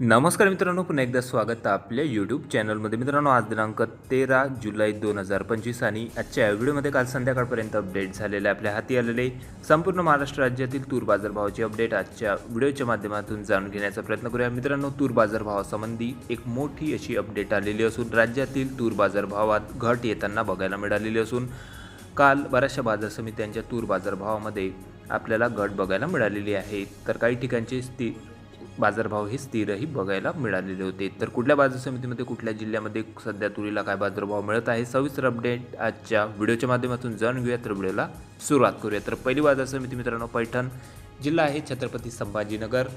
नमस्कार मित्रांनो पुन्हा एकदा स्वागत आहे आपल्या यूट्यूब चॅनलमध्ये मित्रांनो आज दिनांक तेरा जुलै दोन हजार पंचवीस आणि आजच्या या व्हिडिओमध्ये काल संध्याकाळपर्यंत अपडेट झालेले आपल्या हाती आलेले संपूर्ण महाराष्ट्र राज्यातील तूर बाजारभावाची अपडेट आजच्या व्हिडिओच्या माध्यमातून जाणून घेण्याचा प्रयत्न करूया. मित्रांनो तूर बाजारभावासंबंधी एक मोठी अशी अपडेट आलेली असून राज्यातील तूर बाजारभावात घट येताना बघायला मिळालेली असून काल बऱ्याचशा बाजार समित्यांच्या तूर बाजारभावामध्ये आपल्याला घट बघायला मिळालेली आहे. तर काही ठिकाणची स्थिती बाजारभाव हे स्थिरही बघायला मिळालेले होते. तर कुठल्या बाजार समितीमध्ये कुठल्या जिल्ह्यामध्ये सध्या तुरीला काय बाजारभाव मिळत आहे? सविस्तर अपडेट आजच्या व्हिडिओच्या माध्यमातून जाणून घेऊया. तर व्हिडिओला सुरुवात करूया. तर पहिली बाजार समिती मित्रांनो पैठण जिल्हा आहे छत्रपती संभाजीनगर.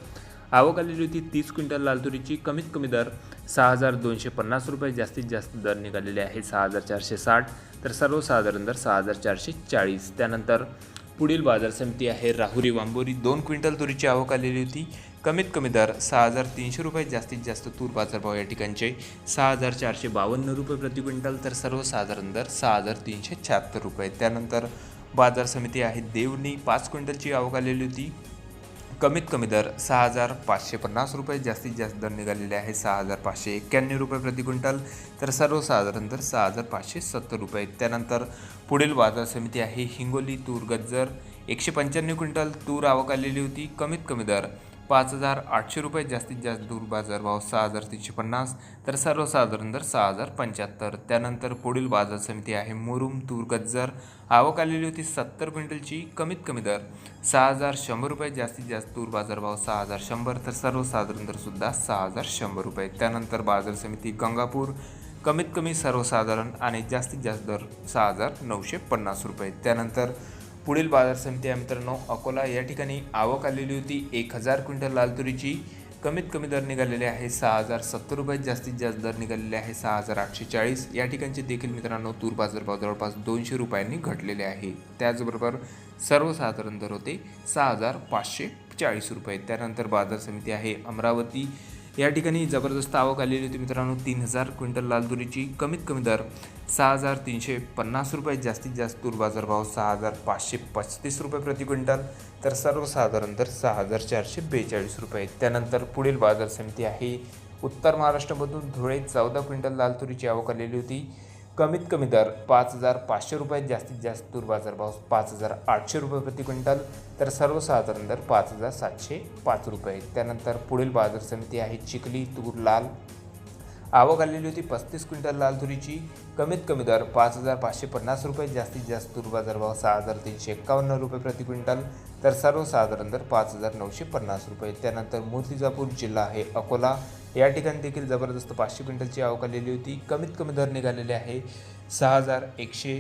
आवक आलेली होती तीस क्विंटल लाल तुरीची. कमीत कमी दर सहा हजार दोनशे पन्नास रुपये. जास्तीत जास्त दर निघालेले आहे सहा हजार चारशे साठ. तर सर्वसाधारण दर सहा हजार चारशे चाळीस. त्यानंतर पुढील बाजार समिती आहे राहुरी वांबोरी. दोन क्विंटल तुरीची आवक आलेली होती. कमीत कमी दर सहा हजार तीनशे रुपये जास्तीत जास्त तूर बाजारभाव या ठिकाणचे. सहा हजार चारशे बावन्न रुपये प्रति क्विंटल तर सर्वसाधारण दर सहा हजार तीनशे शहात्तर रुपये. त्यानंतर बाजार समिती आहे देवणी पाच क्विंटलची आवक आलेली होती. कमीत कमी दर सहा हजार पाचशे पन्नास रुपये जास्तीत जास्त दर निघालेले आहे सहा हजार पाचशे एक्क्याण्णव रुपये प्रति क्विंटल तर सर्वसाधारण दर सहा हजार पाचशे सत्तर रुपये. त्यानंतर पुढील बाजार समिती आहे हिंगोली तूर गज्जर एकशे पंच्याण्णव क्विंटल तूर आवक आलेली होती. कमीत कमी दर पाच हजार आठशे रुपये जास्तीत जास्त दूर बाजारभाव सहा हजार तीनशे पन्नास तर सर्वसाधारण दर सहा हजार पंच्याहत्तर. त्यानंतर पुढील बाजार समिती आहे मुरुम तूर गज्जर. आवक आलेली होती सत्तर क्विंटलची कमीत कमी दर सहा हजार शंभर रुपये जास्तीत जास्त तूर बाजारभाव सहा हजार शंभर तर सर्वसाधारण दरसुद्धा सहा हजार शंभर रुपये. त्यानंतर बाजार समिती गंगापूर कमीत कमी सर्वसाधारण आणि जास्तीत जास्त दर सहा हजार नऊशे पन्नास रुपये. त्यानंतर पुढील बाजार समिती आहे मित्रांनो. अकोला या ठिकाणी आवक आलेली होती. एक हजार क्विंटल लाल तुरीची कमीत कमी दर निघालेले आहे. सहा हजार सत्तर रुपये जास्तीत जास्त दर निघालेले आहे. सहा हजार आठशे चाळीस. या ठिकाणचे देखील मित्रांनो तूर बाजारभाव जवळपास दोनशे रुपयांनी घटलेले आहे. त्याचबरोबर सर्वसाधारण दर होते सहा हजार पाचशे चाळीस रुपये. त्यानंतर बाजार समिती आहे अमरावती या ठिकाणी जबरदस्त आवक आलेली होती मित्रांनो. तीन हजार क्विंटल लाल तुरीची कमीत कमी दर सहा हजार तीनशे पन्नास रुपये जास्तीत जास्त तूर बाजारभाव सहा हजार पाचशे पस्तीस रुपये प्रति क्विंटल तर सर्वसाधारण दर सहा हजार चारशे बेचाळीस रुपये. त्यानंतर पुढील बाजार समिती आहे. उत्तर महाराष्ट्रामधून धुळे चौदा क्विंटल लाल तुरीची आवक आलेली होती. कमीत कमी दर पाच हजार पाचशे रुपये जास्तीत जास्त तूर बाजारभाव पाच हजार आठशे रुपये प्रति क्विंटल तर सर्वसाधारण दर पाच हजार सातशे पाच रुपये. त्यानंतर पुढील बाजार समिती आहे चिखली तूर लाल. आवक आलेली होती पस्तीस क्विंटल लाल तुरीची. कमीत कमी दर पाच हजार पाचशे पन्नास रुपये जास्तीत जास्त तूर बाजारभाव सहा हजार तीनशे एक्कावन्न रुपये प्रति क्विंटल तर सर्वसाधारण दर पाच हजार नऊशे पन्नास रुपये. त्यानंतर मूर्तिजापूर जिल्हा आहे अकोला. या ठिकाणी देखील जबरदस्त पाचशे क्विंटलची आवक आलेली होती. कमीत कमी दर निघालेले आहे सहा हजार एकशे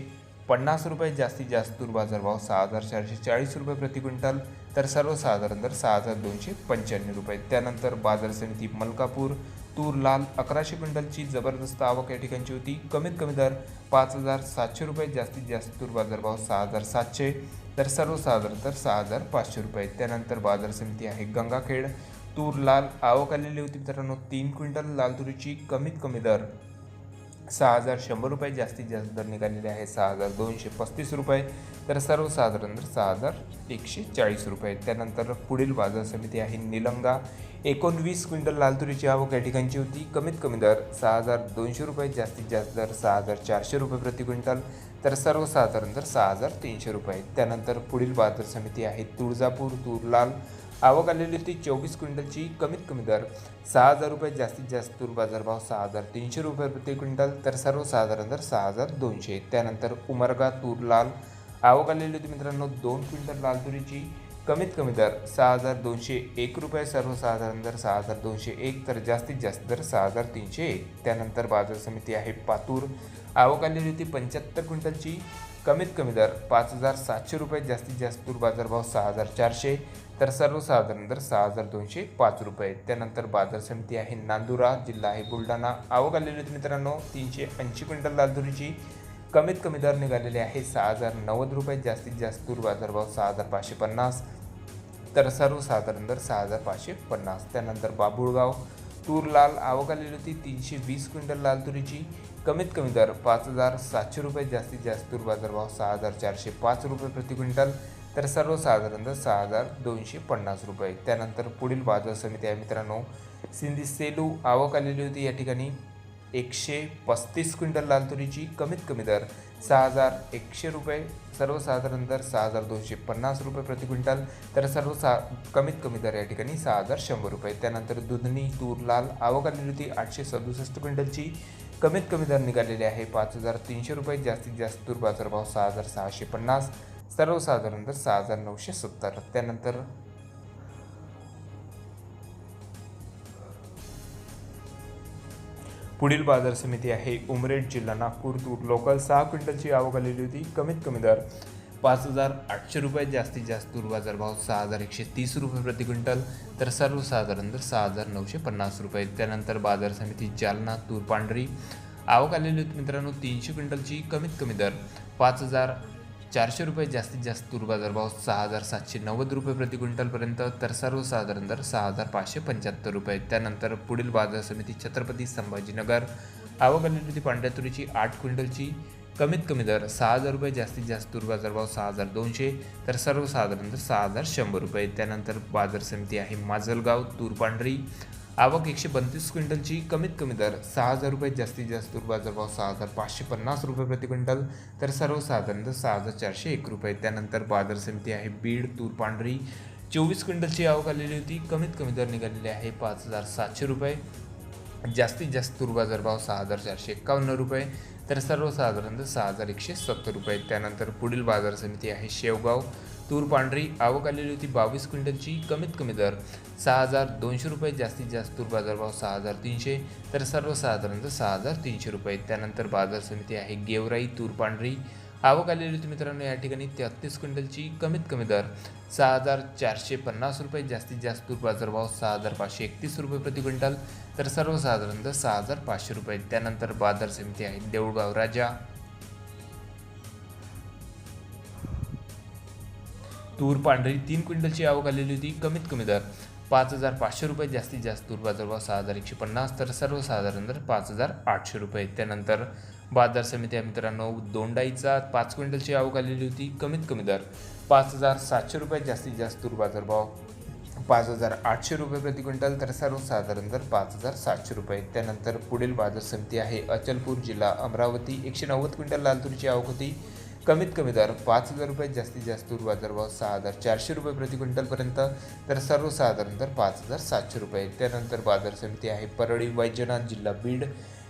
पन्नास रुपये जास्तीत जास्त तूर बाजारभाव सहा हजार चारशे चाळीस रुपये प्रति क्विंटल तर सर्वसाधारण दर सहा हजार दोनशे पंच्याण्णव रुपये. त्यानंतर बाजार समिती मलकापूर तूर लाल अकराशे क्विंटलची जबरदस्त आवक या ठिकाणची होती. कमीत कमी दर पाच हजार सातशे रुपये जास्तीत जास्त तूर बाजारभाव सहा हजार सातशे तर सर्वसाधारण तर सहा हजार पाचशे रुपये. त्यानंतर बाजार समिती आहे गंगाखेड. तूर लाल आवक आलेली होती मित्रांनो तीन क्विंटल लाल तुरीची कमीत कमी दर सहा हजार शंभर रुपये जास्तीत जास्त दर निघालेले आहे सहा हजार दोनशे पस्तीस रुपये. तर सर्वसाधारण दर सहा हजार एकशे चाळीस रुपये. त्यानंतर पुढील बाजार समिती आहे निलंगा. एकोणवीस क्विंटल लाल तुरीची आवक या ठिकाणची होती. कमीत कमी दर सहा हजार दोनशे रुपये जास्तीत जास्त दर सहा हजार चारशे रुपये प्रति क्विंटल. तर सर्वसाधारण दर सहा हजार तीनशे रुपये. त्यानंतर पुढील बाजार समिती आहे तुळजापूर तूर लाल. आवक आलेली होती चोवीस क्विंटलची कमीत कमी दर. सहा हजार रुपये जास्तीत जास्त तूर बाजारभाव सहा हजार तीनशे रुपये प्रति क्विंटल तर सर्वसाधारण दर सहा हजार दोनशे. त्यानंतर उमरगा तूर लाल. आवक आलेली होती मित्रांनो दोन क्विंटल लाल तुरीची कमीत कमी दर सहा हजार दोनशे एक रुपये सर्वसाधारण दर सहा हजार दोनशे एक तर जास्तीत जास्त दर सहा हजार तीनशे एक. त्यानंतर बाजार समिती आहे पातूर. आवक आलेली होती पंच्याहत्तर क्विंटलची कमीत कमी दर पाच हजार सातशे रुपये जास्तीत जास्त तूर बाजारभाव सहा हजार चारशे. तर सर्वसाधारण दर सहा हजार दोनशे पाच रुपये. त्यानंतर बाजार समिती आहे नांदुरा जिल्हा आहे बुलढाणा. आवक आलेली होती मित्रांनो तीनशे ऐंशी क्विंटल लालधुरीची कमीत कमी दर निघालेले आहे सहा हजार नव्वद रुपये. जास्तीत जास्त दूर बाजारभाव सहा हजार पाचशे पन्नास. तर सर्वसाधारण दर सहा हजार पाचशे पन्नास. त्यानंतर बाबुळगाव तूर लाल आवक आलेली होती तीनशे वीस क्विंटल लाल तुरीची कमीत कमी दर पाच हजार सातशे रुपये. जास्तीत जास्त तूर बाजारभाव सहा हजार चारशे पाच रुपये प्रति क्विंटल. तर सर्वसाधारणतः दर सहा हजार दोनशे पन्नास रुपये. त्यानंतर पुढील बाजार समिती आहे मित्रांनो सिंधी सेलू आवक आलेली होती. या ठिकाणी एकशे पस्तीस क्विंटल लाल तुरीची कमीत कमी दर सहा हजार एकशे रुपये. सर्वसाधारण दर सहा हजार दोनशे पन्नास रुपये प्रति क्विंटल. तर सर्व सा कमीत कमी दर या ठिकाणी सहा हजार शंभर रुपये. त्यानंतर दुधनी तूर लाल आवक आलेली होती आठशे सदुसष्ट क्विंटलची. कमीत कमी दर निघालेली आहे पाच हजार तीनशे रुपये. जास्तीत जास्त तूर बाजारभाव सहा हजार सहाशे पन्नास. सर्वसाधारण दर सहा हजार नऊशे सत्तर. त्यानंतर पुढील बाजार समिती आहे उमरेड जिल्हा नागपूर. तूर लोकल सहा क्विंटलची आवक आलेली होती. कमीत कमी दर पाच हजार आठशे रुपये. जास्तीत जास्त तूर बाजार भाव सहा हजार एकशे तीस रुपये प्रति क्विंटल. तर सर्वसाधारण दर सहा हजार नऊशे पन्नास रुपये. त्यानंतर बाजार समिती जालना तूर पांढरी. आवक आलेली होती मित्रांनो तीनशे क्विंटलची. कमीत कमी दर पाच हजार चारशे रुपये जास्तीत जास्त तूर बाजारभाव सहा हजार सातशे नव्वद रुपये प्रति क्विंटलपर्यंत तर सर्वसाधारण दर सहा हजार पाचशे पंच्याहत्तर रुपये. त्यानंतर पुढील बाजार समिती छत्रपती संभाजीनगर आवक आलेली होती पांढऱ्या तुरीची आठ क्विंटलची. कमीत कमी दर सहा हजार रुपये जास्तीत जास्त तूर बाजारभाव सहा हजार दोनशे तर सर्वसाधारण दर सहा हजार शंभर रुपये. त्यानंतर बाजार समिती आहे माजलगाव तूर पांढरी. आवक एकशे बत्तीस क्विंटलची कमीत कमी दर सहा हजार रुपये जास्तीत जास्त बाजारभाव सहा हजार पाचशे पन्नास रुपये प्रति क्विंटल तर सर्वसाधारण सहा हजार चारशे एक रुपये. त्यानंतर बाजार समिती आहे बीड तूर पांढरी. चोवीस क्विंटलची आवक आलेली होती. कमीत कमी दर निघालेली आहे पाच हजार सातशे रुपये. जास्तीत जास्त तूर बाजार भाव सहा हजार चारशे एकावन्न रुपये तर सर्वसाधारण सहा हजार एकशे सत्तर रुपये. त्यानंतर पुढील बाजार समिती आहे शेवगाव. तूर पांढरी आवक आलेली होती बावीस क्विंटलची कमीत कमी दर सहा हजार दोनशे रुपये जास्तीत जास्त तूर बाजारभाव सहा हजार तीनशे तर सर्वसाधारण सहा हजार तीनशे रुपये. त्यानंतर बाजार समिती आहे गेवराई तूर पांढरी. आवक आलेली होती मित्रांनो या ठिकाणी तेहत्तीस क्विंटलची कमीत कमी दर सहा हजार चारशे पन्नास रुपये जास्तीत जास्त तूर बाजारभाव सहा हजार पाचशे एकतीस रुपये प्रति क्विंटल तर सर्वसाधारणतः सहा हजार पाचशे रुपये. त्यानंतर बाजार समिती आहे देऊळगाव राजा. तूर पांढरी तीन क्विंटलची आवक आलेली होती. कमीत कमी दर पाच हजार पाचशे रुपये जास्तीत जास्त तूर बाजारभाव सहा हजार एकशे पन्नास तर सर्वसाधारण दर पाच हजार आठशे रुपये. त्यानंतर बाजार समिती आहे मित्रांनो दोंडाईचा पाच क्विंटलची आवक आलेली होती. कमीत कमी दर पाच हजार सातशे रुपये जास्तीत जास्त तूर बाजारभाव पाच हजार आठशे रुपये प्रति क्विंटल तर सर्वसाधारण दर पाच हजार सातशे रुपये. त्यानंतर पुढील बाजार समिती आहे अचलपूर जिल्हा. अमरावती एकशे नव्वद क्विंटल लाल तुरीची आवक होती. कमीत कमी दर पाच हजार रुपये जास्तीत जास्त तूर बाजारभाव सहा हजार चारशे रुपये प्रति क्विंटलपर्यंत तर सर्वसाधारण दर पाच हजार सातशे रुपये. त्यानंतर बाजार समिती आहे परळी वैजनाथ जिल्हा बीड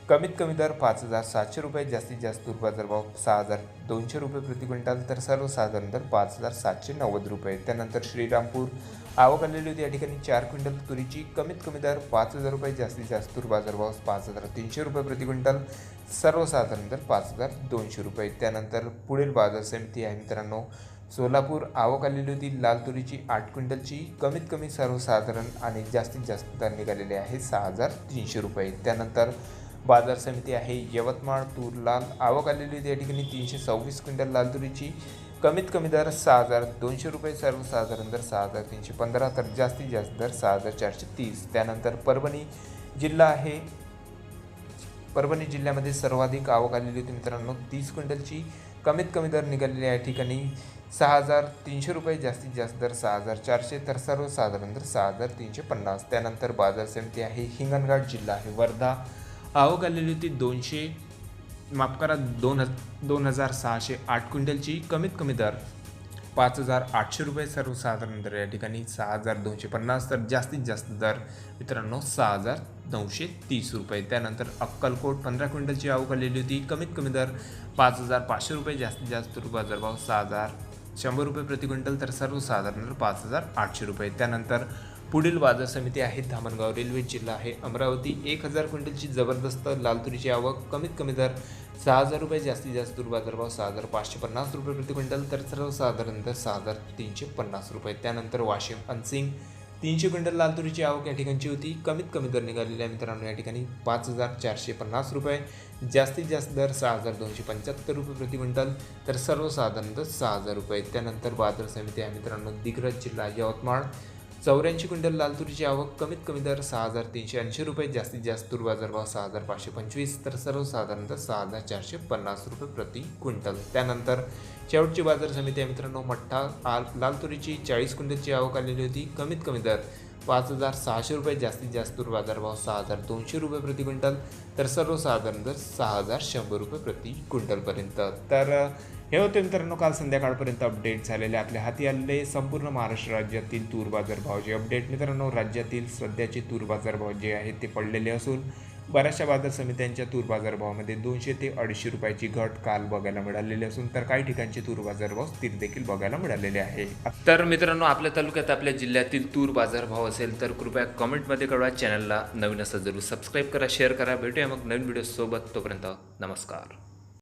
कमीत कमी दर पाच हजार सातशे रुपये जास्तीत जास्त तूर बाजारभाव सहा हजार दोनशे रुपये प्रति क्विंटल तर सर्वसाधारण दर पाच हजार सातशे नव्वद रुपये. त्यानंतर श्रीरामपूर आवक आलेली होती. या ठिकाणी चार क्विंटल तुरीची कमीत कमी दर पाच हजार रुपये जास्तीत जास्त तूर बाजारभाव पाच हजार तीनशे रुपये प्रति क्विंटल सर्वसाधारण दर पाच हजार दोनशे रुपये. त्यानंतर पुढील बाजार समिती आहे मित्रांनो सोलापूर आवक आलेली होती. लाल तुरीची आठ क्विंटलची कमीत कमी सर्वसाधारण आणि जास्तीत जास्त दर निघालेले आहे सहा हजार तीनशे रुपये. त्यानंतर बाजार समिती आहे. यवतमाळ तूर लाल. आवक आलेली होती या ठिकाणी. तीनशे सव्वीस क्विंटल लाल तुरीची. कमीत कमी दर सहा हजार दोनशे रुपये सर्वसाधारण दर सहा हजार तीनशे पंधरा तर जास्तीत जास्त दर सहा हजार चारशे तीस. त्यानंतर परभणी जिल्हा आहे. परभणी जिल्ह्यामध्ये सर्वाधिक आवक आलेली होती मित्रांनो. तीस क्विंटलची. कमीत कमी दर निघालेली या ठिकाणी. सहा हजार तीनशे रुपये जास्तीत जास्त दर सहा हजार चारशे तर सर्वसाधारण दर सहा हजार तीनशे पन्नास. त्यानंतर बाजार समिती आहे. हिंगणघाट जिल्हा आहे. वर्धा आवक आलेली होती दोनशे माफ करा दोन हज दोन हजार सहाशे आठ क्विंटलची. कमीत कमी दर पाच हजार आठशे रुपये सर्वसाधारण दर या ठिकाणी. सहा हजार दोनशे पन्नास तर जास्तीत जास्त दर मित्रांनो सहा हजार नऊशे तीस रुपये. त्यानंतर अक्कलकोट पंधरा क्विंटलची आवक आलेली होती. कमीत कमी दर पाच हजार पाचशे रुपये जास्तीत जास्त बाजारभाव सहा हजार शंभर रुपये प्रति क्विंटल तर सर्वसाधारण दर पाच हजार आठशे रुपये. त्यानंतर पुढील बाजार समिती आहे धामणगाव रेल्वे जिल्हा आहे. अमरावती एक हजार क्विंटलची जबरदस्त लाल तुरीची आवक कमीत कमी दर सहा हजार रुपये जास्तीत जास्त दूर बाजारभाव सहा हजार पाचशे पन्नास रुपये प्रति क्विंटल तर सर्वसाधारण दर सहा हजार तीनशे पन्नास रुपये. त्यानंतर वाशिम अनसिंग तीनशे क्विंटल लाल तुरीची आवक या ठिकाणची होती. कमीत कमी दर निघालेल्या मित्रांनो या ठिकाणी पाच हजार चारशे पन्नास रुपये जास्तीत जास्त दर सहा हजार दोनशे पंच्याहत्तर रुपये प्रति क्विंटल तर सर्वसाधारण सहा हजार रुपये. त्यानंतर बाजार समिती आहे मित्रांनो दिग्रज जिल्हा यवतमाळ. चौऱ्याऐंशी क्विंटल लाल तुरीची आवक कमीत कमी दर सहा हजार तीनशे ऐंशी रुपये जास्तीत जास्त तूर बाजारभाव सहा हजार पाचशे पंचवीस तर सर्वसाधारण दर सहा हजार चारशे पन्नास रुपये प्रति क्विंटल. त्यानंतर शेवटची बाजार समिती आहे मित्रांनो मठ्ठा. आल लाल तुरीची चाळीस क्विंटलची आवक आलेली होती. कमीत कमी दर पाच हजार सहाशे रुपये जास्तीत जास्त तूर बाजारभाव सहा हजार दोनशे रुपये प्रति क्विंटल तर सर्वसाधारण दर सहा हजार शंभर रुपये प्रति क्विंटलपर्यंत. तर हे होते मित्रांनो काल संध्याकाळपर्यंत अपडेट झालेले आपल्या हाती आलेले संपूर्ण महाराष्ट्र राज्यातील तूर बाजारभावाचे अपडेट मित्रांनो राज्यातील सध्याचे तूर बाजारभाव जे आहेत ते पडलेले असून बऱ्याचशा बाजार समित्यांच्या तूर बाजारभावामध्ये दोनशे ते अडीचशे रुपयाची घट काल बघायला मिळालेली असून तर काही ठिकाणचे तूर बाजारभाव स्थिर देखील बघायला मिळालेले आहे. तर मित्रांनो आपल्या तालुक्यात आपल्या जिल्ह्यातील तूर बाजारभाव असेल तर कृपया कमेंटमध्ये कळवा चॅनलला नवीन असं जरूर सबस्क्राईब करा शेअर करा भेटूया मग नवीन व्हिडिओसोबत तोपर्यंत नमस्कार.